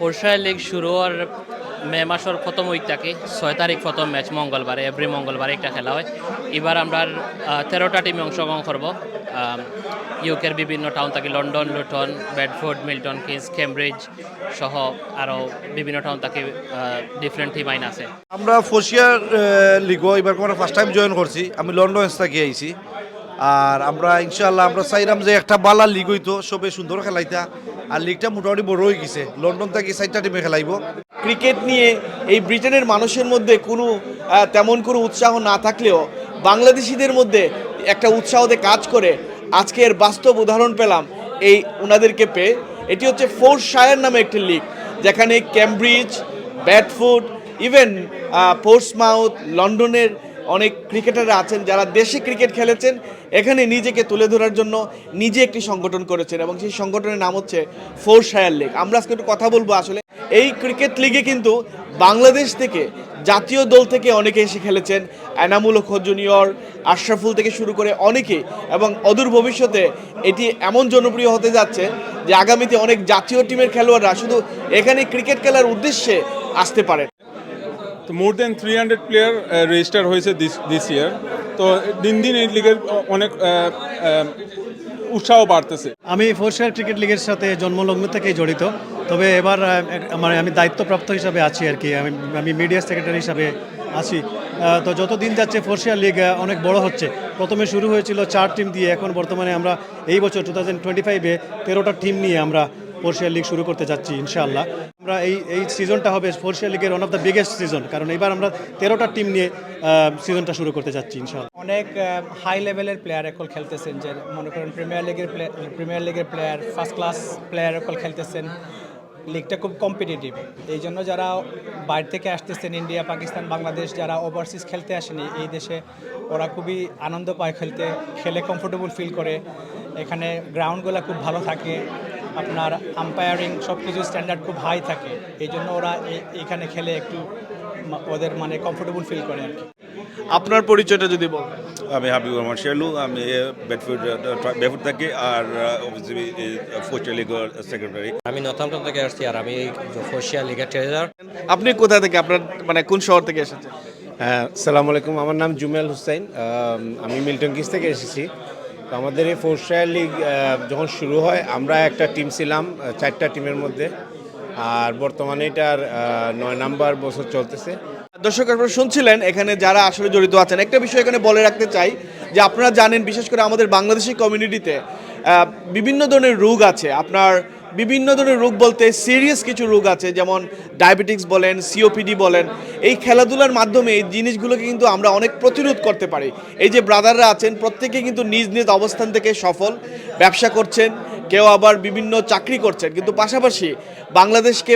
পর্ষা league শুরু হওয়ার মে মাসের প্রথম উইক ছয় তারিখ প্রথম ম্যাচ, মঙ্গলবারে এভরি মঙ্গলবারে একটা খেলা হয়। এবার আমরা তেরোটা টিমে অংশগ্রহণ করব। ইউকের বিভিন্ন টাউন থাকে London Luton Bedford Milton Keynes Cambridge সহ আরও বিভিন্ন টাউন থাকে ডিফারেন্ট টিম আইন আছে। আমরা ফোর্সিয়ার লিগো এবার কোনো ফার্স্ট টাইম জয়েন করছি। আমি লন্ডন থেকে আইছি। আর আমরা ইনশাল্লাহ আমরা চাইলাম যে একটা বালা লিগ হইতো, সবে সুন্দর খেলাইতা। আর লিগটা মোটামুটি বড় হয়ে গেছে। লন্ডন থেকে চারটা টিমে খেলাইব। ক্রিকেট নিয়ে এই ব্রিটেনের মানুষের মধ্যে কোনো তেমন কোনো উৎসাহ না থাকলেও বাংলাদেশিদের মধ্যে একটা উৎসাহতে কাজ করে আজকের বাস্তব উদাহরণ পেলাম এই ওনাদেরকে পেয়ে। এটি হচ্ছে ফোর শায়ার নামে একটি লিগ যেখানে ক্যামব্রিজ ব্যাটফুট ইভেন পোর্টসমাউথ লন্ডনের অনেক ক্রিকেটাররা আছেন, যারা দেশে ক্রিকেট খেলেছেন, এখানে নিজেকে তুলে ধরার জন্য নিজে একটি সংগঠন করেছেন এবং সেই সংগঠনের নাম হচ্ছে ফোর শায়ার লিগ। আমরা আজকে একটু কথা বলব আসলে, এই ক্রিকেট লিগে কিন্তু বাংলাদেশ থেকে জাতীয় দল থেকে অনেকে এসে খেলেছেন, এনামুল হক জুনিয়র আশরাফুল থেকে শুরু করে অনেকে এবং অদূর ভবিষ্যতে এটি এমন জনপ্রিয় হতে যাচ্ছে যে আগামীতে অনেক জাতীয় টিমের খেলোয়াড়রা শুধু এখানে ক্রিকেট খেলার উদ্দেশ্যে আসতে পারে তো more than three hundred player register হয়েছে দিস দিস ইয়ার তো দিন দিন এই লিগের অনেক আহ, আহ, উৎসাহ বাড়তেছে। আমি ফোরশায়ার ক্রিকেট লিগের সাথে জন্মলগ্ন থেকেই জড়িত। তবে এবার আহ, মানে আমি দায়িত্বপ্রাপ্ত হিসাবে আছি আর কি। আমি আমি মিডিয়া সেক্রেটারি হিসাবে আছি। তো যত দিন যাচ্ছে ফোরশিয়ার লিগ অনেক বড় হচ্ছে। প্রথমে শুরু হয়েছিল চার টিম দিয়ে এখন বর্তমানে আমরা এই বছর টু থাউজেন্ড টোয়েন্টি ফাইভে তেরোটা টিম নিয়ে আমরা ফোরশিয়ার লিগ শুরু করতে যাচ্ছি ইনশাআল্লাহ। আমরা এই এই সিজনটা হবে ফোরশিয়ার লিগের one of the biggest season কারণ এবার আমরা তেরোটা টিম নিয়ে সিজনটা শুরু করতে যাচ্ছি, ইনশাআল্লাহ। অনেক হাই লেভেলের প্লেয়ার এখন খেলতেছেন, যে মনে করেন প্রিমিয়ার লিগের প্লেয়ার প্রিমিয়ার লিগের প্লেয়ার ফার্স্ট ক্লাস প্লেয়ার এখন খেলতেছেন। লিগটা খুব কম্পিটিটিভ এই জন্য যারা বাইরে থেকে আসতেছেন ইন্ডিয়া পাকিস্তান বাংলাদেশ যারা ওভারসিজ খেলতে আসেনি, এই দেশে ওরা খুবই আনন্দ পায় খেলতে, খেলে কমফোর্টেবল ফিল করে। এখানে গ্রাউন্ডগুলো খুব ভালো থাকে। আপনার আম্পায়ারিং সব কিছু স্ট্যান্ডার্ড খুব হাই থাকে। এই জন্য ওরা এ- এখানে খেলে একটু ওদের মানে কমফোর্টেবল ফিল করে আর কি। আপনার পরিচয়টা যদি বল আমি হাবিব রহমান শেলু আমি বেডফুড বেডফুড থাকি আর লিগের সেক্রেটারি আমি নর্থাম্পটন থেকে আসছি আর আমি এই ফোর্সিয়া লিগের ট্রেজার আপনি কোথা থেকে আপনার মানে কোন শহর থেকে এসেছেন? হ্যাঁ সালাম আলাইকুম। আমার নাম জুমেল হুসাইন। আমি মিল্টন কিস থেকে এসেছি। তো আমাদের এই ফোর্সায়ার লিগ লীগ যখন শুরু হয়, আমরা একটা টিম ছিলাম চারটা টিমের মধ্যে। আর বর্তমানে এটার নয় নাম্বার বছর চলতেছে। দর্শক, আপনারা শুনছিলেন, এখানে যারা আসলে জড়িত আছেন, একটা বিষয় এখানে বলে রাখতে চাই, যে আপনারা জানেন, বিশেষ করে আমাদের বাংলাদেশি কমিউনিটিতে বিভিন্ন ধরনের রোগ আছে। আপনার বিভিন্ন ধরনের রোগ বলতে সিরিয়াস কিছু রোগ আছে, যেমন ডায়াবেটিক্স বলেন সিওপিডি বলেন। এই খেলাধুলার মাধ্যমে এই জিনিসগুলোকে কিন্তু আমরা অনেক প্রতিরোধ করতে পারি। এই যে ব্রাদাররা আছেন, প্রত্যেকে কিন্তু নিজ নিজ অবস্থান থেকে সফল। ব্যবসা করছেন কেউ আবার বিভিন্ন চাকরি করছেন, কিন্তু পাশাপাশি বাংলাদেশকে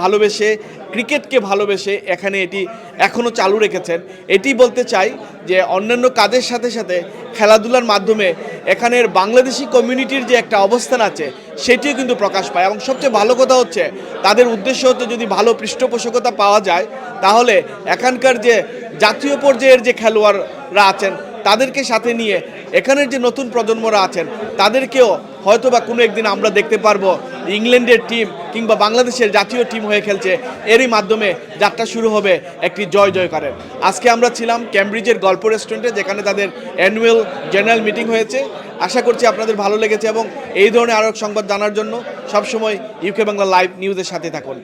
ভালোবেসে, ক্রিকেটকে ভালোবেসে এখানে এটি এখনও চালু রেখেছেন। এটি বলতে চাই যে অন্যান্য কাজের সাথে সাথে খেলাধুলার মাধ্যমে এখানের বাংলাদেশি কমিউনিটির যে একটা অবস্থান আছে, সেটিও কিন্তু প্রকাশ পায়। এবং সবচেয়ে ভালো কথা হচ্ছে, তাদের উদ্দেশ্য হচ্ছে যদি ভালো পৃষ্ঠপোষকতা পাওয়া যায়, তাহলে এখানকার যে জাতীয় পর্যায়ের যে খেলোয়াড়রা আছেন, তাদেরকে সাথে নিয়ে এখানের যে নতুন প্রজন্মরা আছেন, তাদেরকেও হয়তো বা কোনো একদিন আমরা দেখতে পারব ইংল্যান্ডের টিম কিংবা বাংলাদেশের জাতীয় টিম হয়ে খেলছে। এরই মাধ্যমে যাত্রা শুরু হবে একটি জয় জয়কারের। আজকে আমরা ছিলাম ক্যামব্রিজের গল্প রেস্টুরেন্টে যেখানে তাদের অ্যানুয়াল জেনারেল মিটিং হয়েছে। আশা করছি আপনাদের ভালো লেগেছে এবং এই ধরনের আরও সংবাদ জানার জন্য সবসময় ইউকে বাংলা লাইভ নিউজের সাথে থাকুন।